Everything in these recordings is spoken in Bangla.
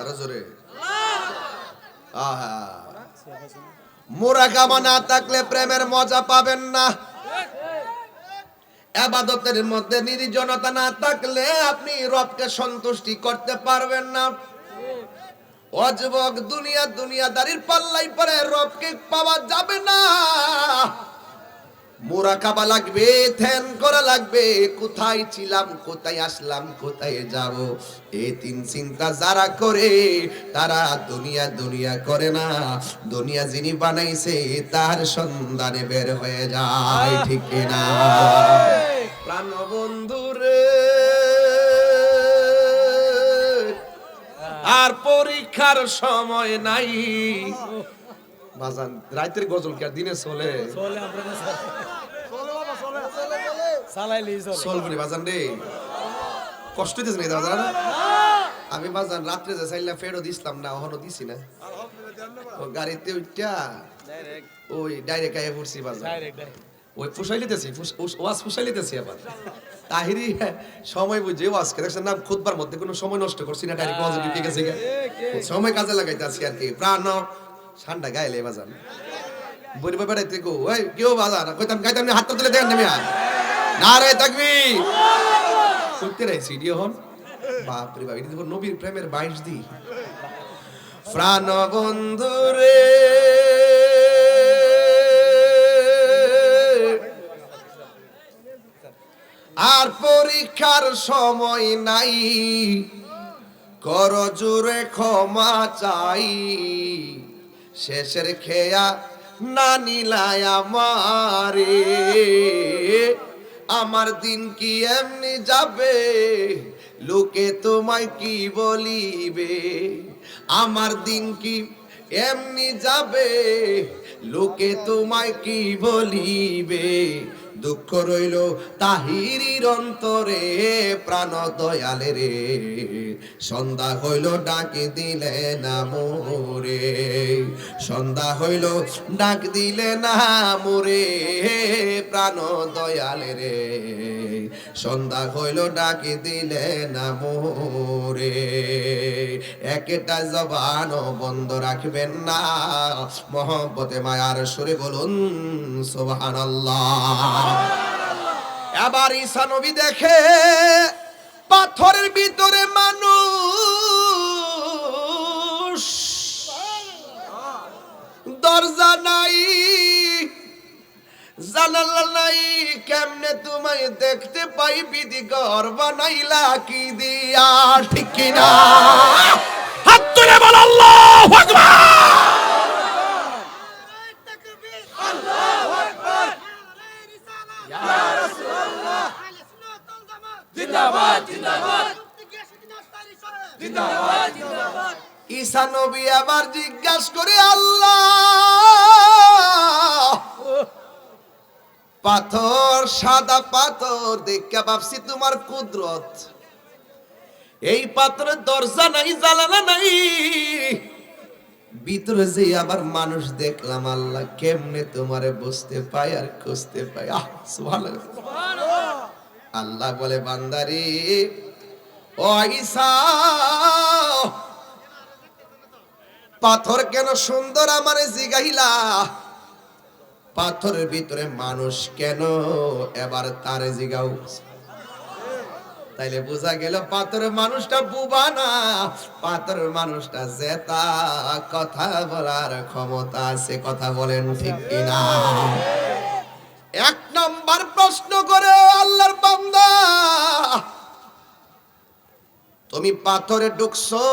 আরও জোরে। আহা। মোরাকাবা না থাকলে প্রেমের মজা পাবেন না। আবাদতের মধ্যে নির্জনতা না থাকলে আপনি রবকে সন্তুষ্টি করতে পারবেন না। অযুবক দুনিয়া দুনিয়াদারির পাল্লাই পরে রবকে পাওয়া যাবে না। মোরাকাবা লাগবে, ধ্যান করা লাগবে। কোথায় ছিলাম, কোথায় আসলাম, কোথায় যাব? এই তিন চিন্তা যারা করে, তারা দুনিয়া দুনিয়া করে না। দুনিয়া যিনি বানাইছে, তার সন্ধানে বের হয়ে যায়, ঠিক না? প্রাণ বন্ধুরে আর পরীক্ষার সময় নাই। বাজান রাতের গজল কি আর দিনে চলে? চলে আমরা না চালাইলি চলে। চলবনি বাজান রে। কষ্ট দিস না বাজান? আমি বাজান রাত্রে যে চাইলাম ফেরত দিছিলাম না ওখানে দিছি না। ও গাড়িতে উঠটা ওই ডাইরেক্ট আইয়া পড়ছি বাজান। ওই ফুসাই লিতেছি ওয়াজ ফুসাই লিতেছি আবার। তাহিরি সময় বুঝে ওয়াজকে। দেখছেন না খুদবার মধ্যে কোনো সময় নষ্ট করছি না ডাইরেক্ট ওয়াজ ঢুকে গেছে সময় কাজে লাগাইতেছি আর কি। প্রাণ ঠান্ডা গাইলে বাজান। বলি বেড়াইতে গো ওই কেউ বাজান? কইতাম, গাইতাম হাতটা তুলে দেন না না রে তাকবি করতে রে, সিডিও হন? বাপ রে বাপ, এটা নবীর প্রেমের বাইশ দি প্রাণ বন্ধু রে। আর পরীক্ষার সময় নাই। কর জোরে ক্ষমা চাই। শেষের খেয়া না নিলায় আমারে। আমার দিন কি এমনি যাবে? লোকে তোমায় কি বলিবে? আমার দিন কি এমনি যাবে? লোকে তোমায় কি বলিবে? দুঃখ রইল তাহিরির অন্তরে, প্রাণ দয়ালে রে। সন্ধ্যা হইল, ডাকি দিলে না মোরে। সন্ধ্যা হইল, ডাক দিলে না মোরে, প্রাণ দয়ালে রে। সন্ধ্যা হইল, ডাকি দিলে না মোরে। একটা জবান বন্ধ রাখবেন না। মহব্বতে, মায়ার সুরে বলুন, সুবহানাল্লাহ। এবার ঈসা নবী দেখে পাথরের ভিতরে মানুষ। দরজা নাই, জানালা নাই, কেমনে তোমায় দেখতে পাই? বিধি ঘর বানাইলা কি দিয়া? ঠিক কিনা? হাত তুলে বল, আল্লাহু আকবার! জিন্দাবাদ জিন্দাবাদ। জিন্দাবাদ ঈসা নবী আবার জিজ্ঞাসা করে, আল্লাহ, পাথর, সাদা পাথর দেখা ভাবছি তোমার কুদরত। এই পাথরের দরজা নাই জ্বালানা নাই। ভিতরে যে আবার মানুষ দেখলাম, আল্লাহ কেমনে তোমারে বুঝতে পাই আর খুঁজতে পাই আহ, সুবহানাল্লাহ। আল্লাহ বলে, বান্দারি, ও ঈসা, পাথর কেন সুন্দর আমারে জিগাইলা পাথরের ভিতরে মানুষ কেন এবার তারে জিগাও? তাইলে বোঝা গেল পাথরের মানুষটা বুবা না, পাথরের মানুষটা জেতা। কথা বলার ক্ষমতা আছে, কথা বলেন ঠিক কিনা? এক নম্বর প্রশ্ন করে আল্লাহর বান্দা, তুমি পাথরে ঢুকছো,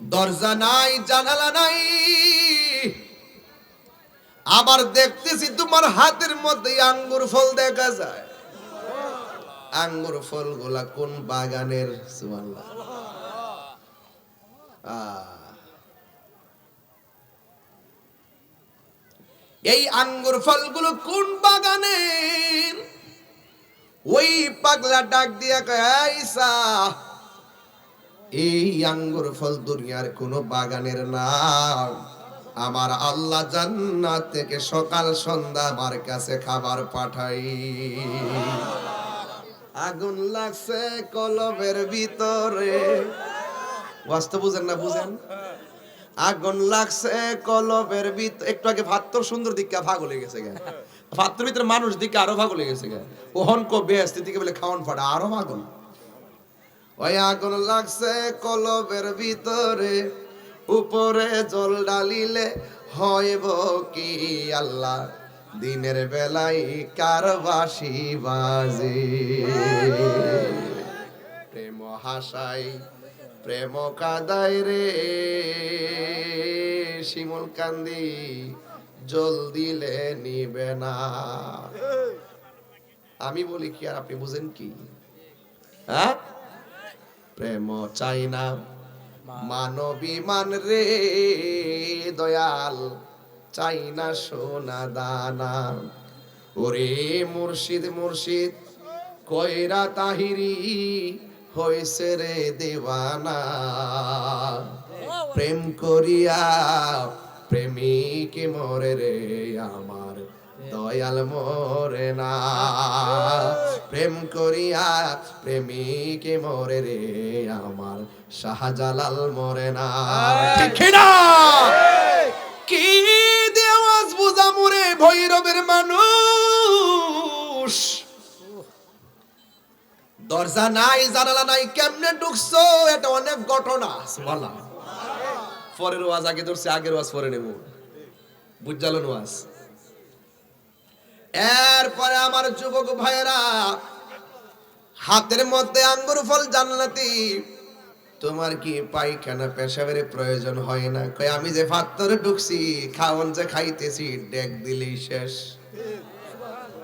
দরজা নাই, জানালা নাই, আবার দেখতেছি তোমার হাতের মধ্যে আঙ্গুর ফল দেখা যায়। আঙ্গুর ফলগুলা কোন বাগানের? সুবহানাল্লাহ। আহ। এই আঙ্গুর ফলগুলো কোন বাগানের ওই পাগলা ডাক দিয়া কয় আইসা এই আঙ্গুর ফল দুনিয়ার কোন বাগানের নাম। আমার আল্লাহ জান্নাত থেকে সকাল সন্ধ্যা আমার কাছে খাবার পাঠাই। আগুন লাগছে কলবের ভিতরে। বুঝেন না, বুঝেন? আগুন লাগছে, কলবের ভিত একটু আগে ভাত্তর সুন্দর দিকে ভাগ হয়ে গেছে গা। ভাত্তর ভিতরে মানুষ দিকে আরও ভাগ হয়ে গেছে গা। ওহন কো বেহস্তি দিকে বলে খাওয়ান ফাটা, আরও ভাগল ওই আগুন লাগছে কলবের ভিতরে, উপরে জল ডালিলে হইব কি আল্লাহ? দিনের বেলায় কার বাসি বাজে? প্রেম হাসাই প্রেম কাদাই রে, শিমুল কান্দি জল দিলে নিবে না। আমি বলি কি আর আপনি বুঝেন কি? হ্যাঁ? প্রেম চাই না। মানবী মান রে, দয়াল, চাই না সোনা দানা। ওরে মুর্শিদ মুর্শিদ কয়রা তাহিরি হয়েছে রে দেওয়ানা। প্রেম করিয়া প্রেমিক মরে রে আমার দয়াল মরে না। প্রেম করিয়া প্রেমিক মরে রে আমার শাহজালাল মরে না। ঠিক কি দেওয়াজ বুঝা মুরে ভৈরবের মানুষ? দরজা নাই, জানালা নাই, কেমনে ঢুকছো? এটা অনেক ঘটনা। বলা পরের ওয়াজ আগে ধরছে, আগের ওয়াজ পরে নেব। বুঝালো ওয়াজ? এরপরে আমার যুবক ভাইয়েরা, হাতের মধ্যে আঙ্গুর ফল জান্নাতি। তোমার কি পায়খানা পেশাবের প্রয়োজন হয় না? কই আমি যে ফাত্তরে ঢুকছি খাওয়ান যে খাইতেছি, ডেক দিলেই শেষ।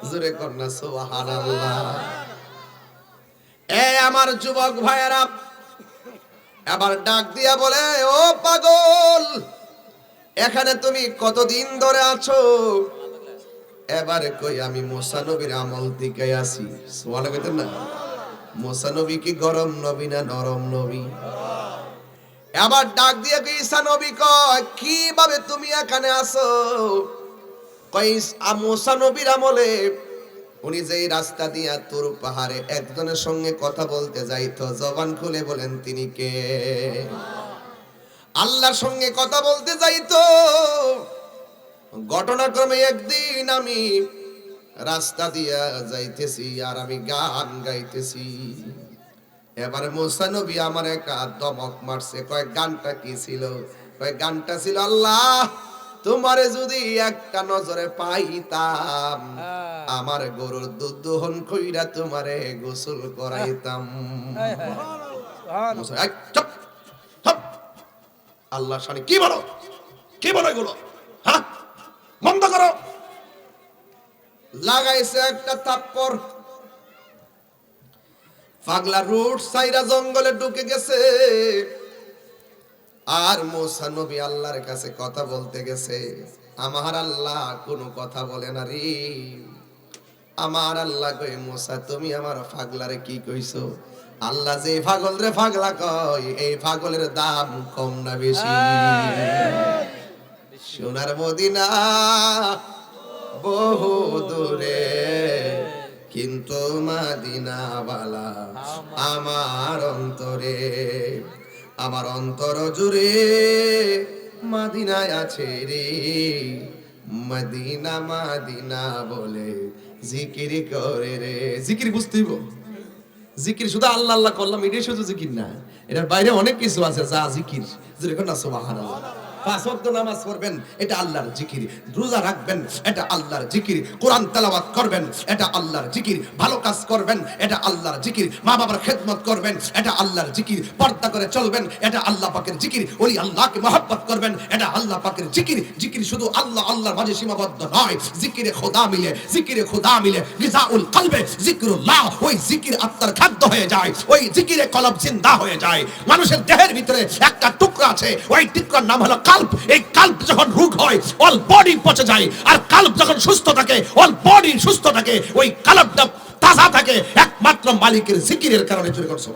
জোরে কন্যা সুবহানাল্লাহ। এ আমার যুবক ভাইয়েরা আবার ডাক দিয়া বলে, ও পাগল, এখানে তুমি কতদিন ধরে আছো? এবারে কই, আমি মোসা নবীর আমল দিকে আসি সোয়ালা না? মোসা নবী কি গরম নবী না নরম নবী? আবার ডাক দিয়ে কই, ঈসা নবী কয়, কীভাবে তুমি এখানে আসো কই মোসা নবীর আমলে উনি যেই রাস্তা দিয়া তোর পাহাড়ে একজনের সঙ্গে কথা বলতে যাইতো, জবান খুলে বলেন, তিনি কে? আল্লাহর সঙ্গে কথা বলতে যাইতো। ঘটনাক্রমে একদিন আমি রাস্তা দিয়া যাইতেছি আর আমি গান গাইতেছি। এবার মোসা নবী আমার একটা দমক মারছে। কয়েক গানটা কি ছিল? কয়েক গানটা ছিল আল্লাহ তোমারে যদি একটা নজরে পাইতাম আমার গরুর দুধ দোহন কইরা তোমারে গোসল করাইতাম। চুপ, চুপ। আল্লাহ শানি কি বলো? কি বলো এগুলো? হ্যাঁ? বন্ধ করো। লাগাইছে একটা তাপ্পর পাগলা রুট সাইরা জঙ্গলে ঢুকে গেছে। আর মোসা নবী আল্লাহর কাছে কথা বলতে গেছে, আমার আল্লাহ কোনো কথা বলে না রে। আমার আল্লাহ কই মোসা, তুমি আমার পাগলারে কি কইছো? আল্লাহ যে পাগল রে পাগলা কয়, এই পাগলের দাম কম না বেশি। সোনার মদিনা বহু দূরে, কিন্তু মাদিনা বালা আমার অন্তরে। আমার অন্তর জুড়ে মাদিনায় আছে রে। মাদিনা মাদিনা বলে জিকির করে রে। জিকির বুঝতেইব জিকির শুধু আল্লাহ আল্লাহ করলাম, এটাই শুধু জিকির না। এটার বাইরে অনেক কিছু আছে যা জিকির। যেরকম না, সুবহানাল্লাহ। পাঁচ ওয়াক্ত নামাজ পড়বেন, এটা আল্লাহর জিকির। রোজা রাখবেন, এটা আল্লাহর জিকির। কোরআন তেলাওয়াত করবেন, এটা আল্লাহর জিকির। ভালো কাজ করবেন, এটা আল্লাহর জিকির। মা বাবার খেদমত করবেন, এটা আল্লাহর জিকির। পর্দা করে চলবেন, এটা আল্লাহ পাকের জিকির। ওলি আল্লাহকে মহব্বত করবেন, এটা আল্লাহ পাকের জিকির। জিকির শুধু আল্লাহ, আল্লাহর মাঝে সীমাবদ্ধ নয়। জিকিরে খোদা মিলে, জিকিরে খোদা মিলে। গিজাউল কলবে, জিকরুল্লাহ, ওই জিকির আত্মার খাদ্য হয়ে যায়। ওই জিকিরে কলব জিন্দা হয়ে যায়। মানুষের দেহের ভিতরে একটা টুকরা আছে, ওই টুকরার নাম হলো কাল্প, এই কাল্প যখন রোগ হয় অল বডি পচে যায়, আর কাল্প যখন সুস্থ থাকে অল বডি সুস্থ থাকে, ওই কাল্পটা তাজা থাকে, একমাত্র মালিকের জিকিরের কারণে চুরি করছে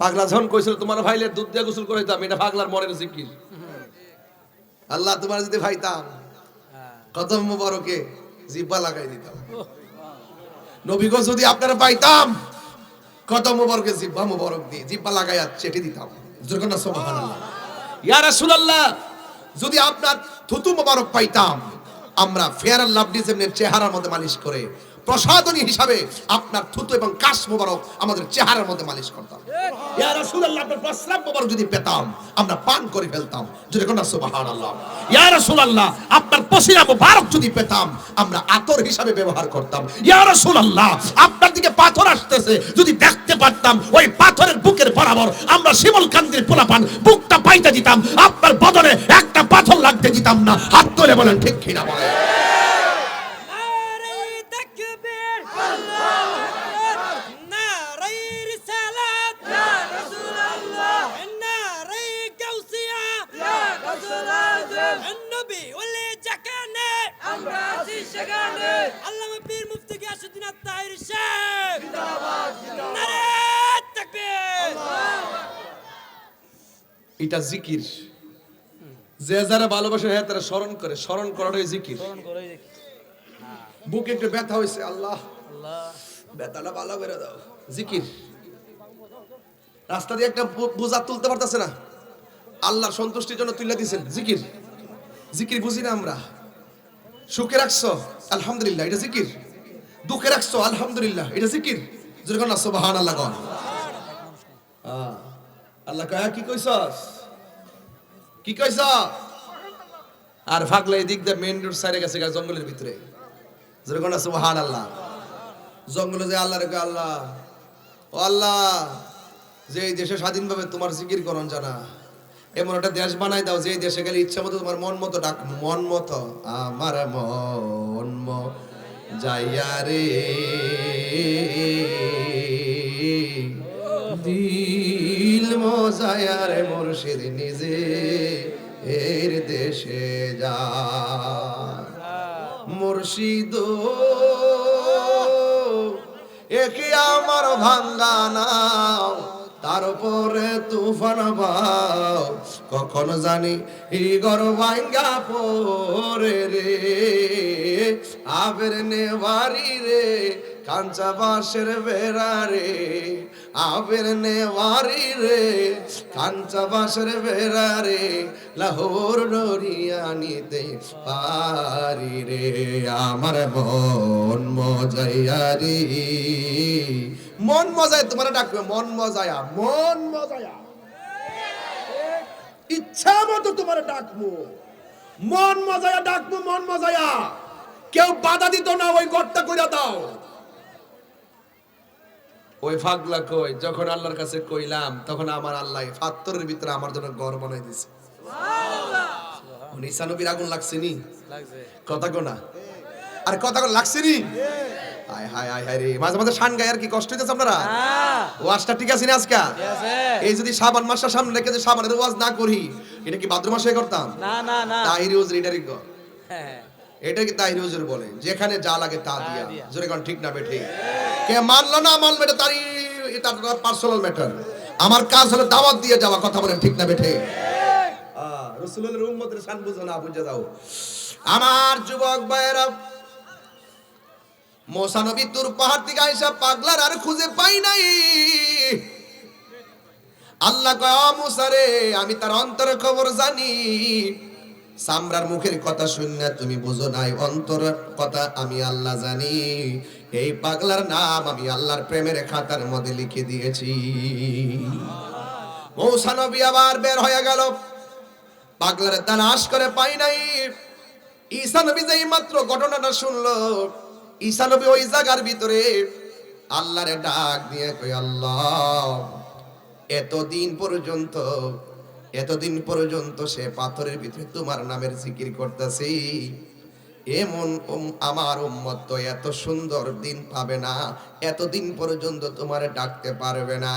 পাগলা যখন কইছিল, তোমার ভাইলের দুধ দিয়ে গোসল করে দিতাম এটা পাগলার মনের জিকির। আল্লাহ তোমার যদি ভাইতাম কত মুবারকে জিব্বা লাগাই দিতাম। নবীগো যদি আপনারা পাইতাম কত মুবারকে জিব্বা মুবারক দিয়ে জিব্বা লাগাইয়া চেটে দিতাম। জোরকন্না সুবহানাল্লাহ ইয়া রাসূলুল্লাহ যদি আপনার থুতু মোবারক পাইতাম আমরা ফেয়ার লাভ লাভলি যেমনি চেহারার মধ্যে মালিশ করে প্রসাদনী হিসাবে আপনার থুতু এবং কাশ মোবারক আমাদের চেহারার মধ্যে মালিশ করতাম। ইয়া রাসূলুল্লাহ, আপনার প্রস্রাব মোবারক যদি পেতাম, আমরা পান করে ফেলতাম। যদি কোন সুবহানাল্লাহ। ইয়া রাসূলুল্লাহ, আপনার পসিনা মোবারক যদি পেতাম, আমরা আতর হিসাবে ব্যবহার করতাম। ইয়া রাসূলুল্লাহ, আপনার দিকে পাথর আসতেছে, যদি দেখতে পারতাম, ওই পাথরের বুকের বরাবর আমরা শিমল কান্দির পোলাপান বুকটা পাইতে দিতাম, আপনার বদলে একটা পাথর লাগতে দিতাম না। হাত তুলে বলেন, ঠিক কিনা বলেন? এটা জিকির। যে যারা ভালোবাসে হ্যাঁ তারা স্মরণ করে। স্মরণ করাটাই জিকির। বুকে একটু ব্যথা হয়েছে আল্লাহ। ব্যথাটা ভালো করে দাও। জিকির। রাস্তা দিয়ে একটা বোঝা তুলতে পারতেছে না। আল্লাহর সন্তুষ্টির জন্য তুলে দিয়েছেন। জিকির। জিকির বুঝি না আমরা। সুখে রাখছো? আলহামদুলিল্লাহ এটা জিকির। দুঃখে রাখছো? আলহামদুলিল্লাহ এটা জিকির। যেরকম না সুবহান আল্লাহ আল্লাহ কয়া কি কইছস? কি কইছ আর ফাগলা এদিক দিয়ে মেন রোড সাইডে গেছে জঙ্গলের ভিতরে। যেরকম না সুবহান আল্লাহ জঙ্গলে যে আল্লাহ রেখে আল্লাহ, ও আল্লাহ, যে এই দেশে স্বাধীনভাবে তোমার জিকির করন জানা, এমন একটা দেশ বানাই দাও, যে দেশে গেলে ইচ্ছা মতো তোমার মন মতো ডাক, মন মতো, আমার মন যাইয়া রে রে মুর্শিদ নিজে এর দেশে যা মুর্শিদ একে আমার ভাঙ্গা নাও? তারপরে তুফান পাও কখন জানি এই গর ভাঙ্গা পরে রে। আবের নেবারি রে। কাঞ্চা বাসের বেড়া রে, আবের নেওয়ারি রে। কাঞ্চা বাসের বেড়া রে, লাহোর ডরিয়া নিতে পারি রে। আমার মন মজাইয়া রে। মন মজায় তোমার ডাকবে, মন মজায়া মন মজায়া। ইচ্ছা মতো তোমার ডাকবো। মন মজায়া ডাকবো, মন মজায়া। কেউ বাধা দিত না, ওই গড়টা কইরা দাও। ওই ফাগলা কই? যখন আল্লাহর কাছে কইলাম তখন আমার আল্লাহ ফাত্তরের ভিতরে আমার জন্য ঘর বানাই দিছে। নিসা নবীর আগুন লাগছে নি? লাগছে। কথা কোনা আর কথা কোন লাগছে নি? হায়। হায় হায় হায় রে। মাঝে মাঝে শান গায় আর কি কষ্ট হইতেছে আপনারা? হ্যাঁ। ওয়াজটা ঠিক আছে না আজকে? এই যদি সাবান মাসটা সামনে রেখে যে সাবানের ওয়াজ না করি এটা কি ভাদ্র মাসে করতাম? না না না। তাহিরি ওজ এটারই কর হ্যাঁ। এটা তাই তাহিরি ওজের বলে যেখানে যা লাগে তা দিয়া। জোরে কোন ঠিক না বেঠে? কে মানলো না মানবে এটা তারই এটা পার্সোনাল ম্যাটার আমার কাজ হলো দাওয়াত দিয়ে যাওয়া কথা বলেন ঠিক না বেঠে? রসুলের উম্মতের শান বুঝো না বুঝে দাও আমার যুবক ভাইয়েরা মোসা নবী তোর পাহাড় থেকে আইসা পাগলার আর খুঁজে পাই নাই। আল্লাহ কয় "ও মুসা রে আমি তার অন্তরের খবর জানি। সামরার মুখের কথা শুনে তুমি বুঝো নাই অন্তরের কথা আমি আল্লাহ জানি। এই পাগলার নাম আমি আল্লাহর প্রেমের খাতার মধ্যে লিখে দিয়েছি। মৌসা নবী আবার বের হয়ে গেল। পাগলার তালাশ করে পাই নাই। ঈসা নবী যেই মাত্র ঘটনাটা শুনলো ঈসানবী ওই জায়গার ভিতরে আল্লাহরে ডাক দিয়ে কই আল্লাহ, এতদিন পর্যন্ত এতদিন পর্যন্ত সে পাথরের ভিতরে তোমার নামের জিকির করতেছি। এমন আমার উম্মত তো এত সুন্দর দিন পাবে না, এতদিন পর্যন্ত তোমার ডাকতে পারবে না।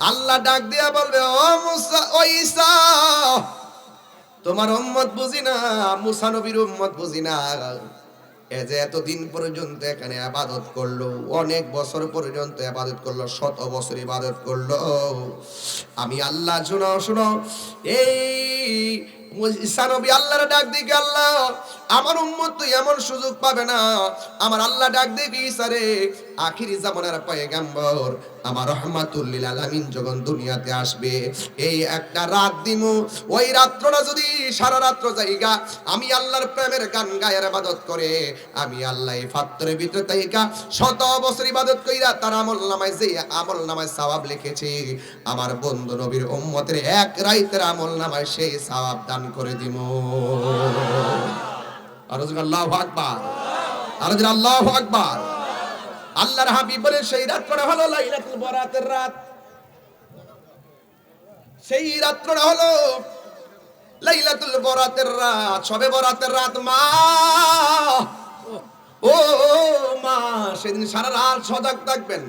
আল্লাহ ডাক দিয়া বলবে, ও মুসা, ও ঈসা, তোমার উম্মত বুঝি না, মুসা নবীর উম্মত বুঝি না। এ যে এতদিন পর্যন্ত এখানে আবাদত করল, অনেক বছর পর্যন্ত আবাদত করল, শত বছর ইবাদত করল। আমি আল্লাহ শোনাও শোনাও এই ঈসা নবী আল্লাহর ডাক দিকে আল্লাহ, আমার উম্মত এমন সুযোগ পাবে না। আমার আল্লাহ ডাক দিবি, ঈসা রে আখিরি জামানার পয়গাম্বর, আমার রহমাতুল্লিল আলামিন যখন দুনিয়াতে আসবে, এই একটা রাত দিমু। ওই রাত্রটা যদি সারা রাত্র জায়গা আমি আল্লাহর প্রেমের গান গায়ের ইবাদত করে, আমি আল্লাহ ফাত্তরের ভিতরে তাইকা শত বছর ইবাদত কইরা তার আমল নামায় যে আমল নামায় সওয়াব লিখেছি, আমার বন্ধু নবীর উম্মতের এক রাইতের আমল নামায় সেই সওয়াব দান করে দিমু। আর আল্লাহু আকবার। আর আল্লাহু আকবার। আল্লাহর হাবিব বলে সেই রাত রাত্রটা হলো লাইলাতুল বরাতের রাত। সেই রাত্রটা হলো লাইলাতুল বরাতের রাত। সবে বরাতের রাত, মা। ও মা, সেদিন সারা রাত সজাগ থাকবেন।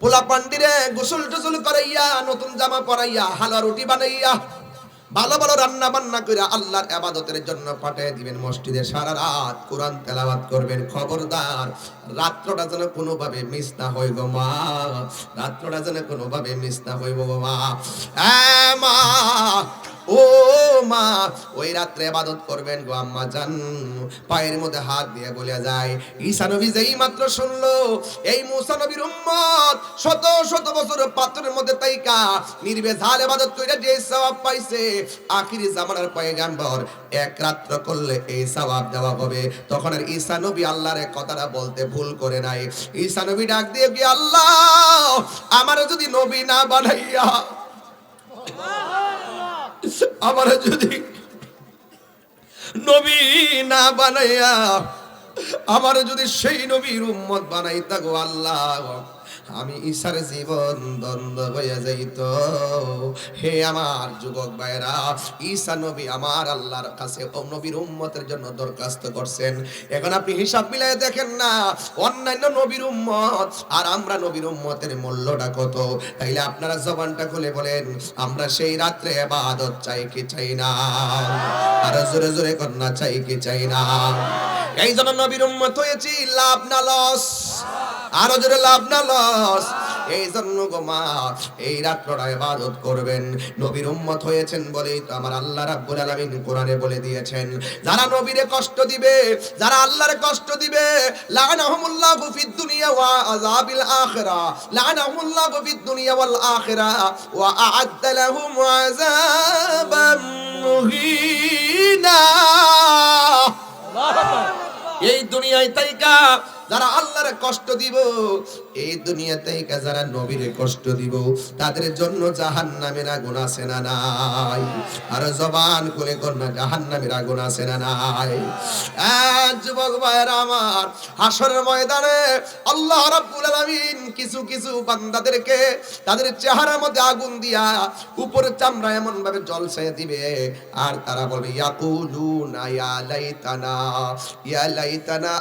পোলা পান্ডিরে গোসল টোসল করাইয়া, নতুন জামা পরাইয়া হালা রুটি বানাইয়া ভালো ভালো রান্না বান্না করে আল্লাহর আবাদতের জন্য পাঠিয়ে দিবেন মসজিদে। সারা রাত কোরআন তেলাবাদ করবেন। খবরদার, রাত্রটা যেন কোনোভাবে মিস না হয় গো মা। রাত্রটা যেন কোনোভাবে মিস না হইব গো মা। মা ওই রাত্রে ইবাদত করবেন গো আম্মা জান। পায়ের মধ্যে হাত দিয়ে বলে যায়। ঈসা নবী যেই মাত্র শুনলো এই মুসা নবীর উম্মত শত শত বছর পাথরের মধ্যে তাইকা নির্বেজাল ইবাদত কইরা যে সওয়াব পাইছে আখিরি জামানার পয়গাম্বর এক রাত্র করলে এই সওয়াব দেওয়া হবে। তখন আর ঈসা নবী আল্লাহর কথাটা বলতে ভুল করে নাই। ঈসা নবী ডাক দিয়ে কি আল্লাহ আমার যদি নবী না বানাইয়া আমার যদি নবী না বানাইয়া আমার যদি সেই নবীর উম্মত বানাইতা গো আল্লাহ। আমি ঈশার জীবন দ্বন্দ্ব হয়ে যাইত। হে আমার যুবক ভাইরা ঈসা নবী আমার আল্লাহর কাছে ও নবীর উম্মতের জন্য দরখাস্ত করছেন। এখন আপনি হিসাব মিলাই দেখেন না, অন্যান্য নবীর উম্মত আর আমরা নবীর উম্মতের মূল্যটা কত। তাইলে আপনারা জবানটা খুলে বলেন, আমরা সেই রাত্রে ইবাদত চাই কি চাই না? আর জোরে জোরে কন্যা, চাই কি চাই না? এই জন্য নবীর উম্মত হয়েছি, লাভ না লস। আরও জোরে লাভ না লস। এই জন্য গো মা এই রাত্রটা ইবাদত করবেন। নবীর উম্মত হয়েছেন বলেই তো আমার আল্লাহ রাব্বুল আলামিন কোরআনে বলে দিয়েছেন। যারা নবীরে কষ্ট দিবে যারা আল্লাহর কষ্ট দিবে লানাহুমুল্লাহু ফিদ দুনিয়া ওয়া আযাবিল আখিরা লানাহুমুল্লাহু ফিদ দুনিয়া ওয়াল আখিরা ওয়া আ'আদ্দা লাহুম আযাবান মুহিনা। এই দুনিয়ায় তাইকা যারা আল্লাহর কষ্ট দিব, এই দুনিয়া তাইকা যারা নবীরে কষ্ট দিব, তাদের জন্য জাহান্নামের আগুন আছে না নাই? আর জবান করে কন্যা জাহান্নামের আগুন আছে না নাই? যুবক ভাইয়েরা আমার হাসরের ময়দানে আল্লাহ রাব্বুল আলামিন কিছু কিছু বান্দাদেরকে তাদের চেহারার মধ্যে আগুন দিয়া উপরে চামড়া এমন ভাবে জলসায় দিবে। আর তারা বলবে, ইয়াকুলুনা, ইয়া লাইতানা ইয়া লাইতানা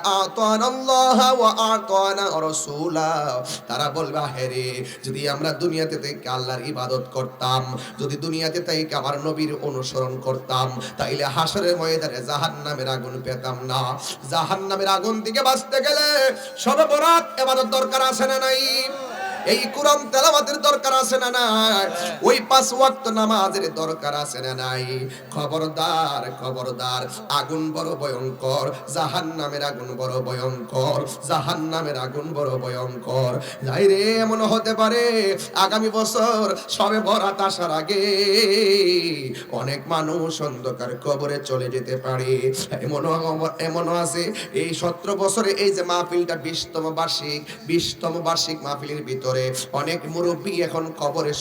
তারা বলবে হেরে যদি আমরা দুনিয়াতে থেকে আল্লাহর ইবাদত করতাম, যদি দুনিয়াতে থেকে আমার নবীর অনুসরণ করতাম, তাইলে হাসরের ময়দানে জাহান্নামের আগুন পেতাম না। জাহান্নামের আগুন থেকে বাঁচতে গেলে সর্বরাত এবাদত দরকার আছে না নাই? এই কোরআন তেলাওয়াতের দরকার আছে না নাই? ওই পাঁচ ওয়াক্ত নামাজের দরকার আছে না নাই? খবরদার খবরদার, আগুন বড় ভয়ঙ্কর, জাহান্নামের আগুন বড় ভয়ঙ্কর, জাহান্নামের আগুন বড় ভয়ঙ্কর। যাই রে, এমন হতে পারে, আগামী বছর সবে বরাত আসার আগে অনেক মানুষ অন্ধকার কবরে চলে যেতে পারে। এমন এমনও আছে, এই সতেরো বছরে এই যে মাহফিলটা বিশতম বার্ষিক বিশতম বার্ষিক মাহফিলের ভিতরে অনেক মুরব্বী এখন কবরে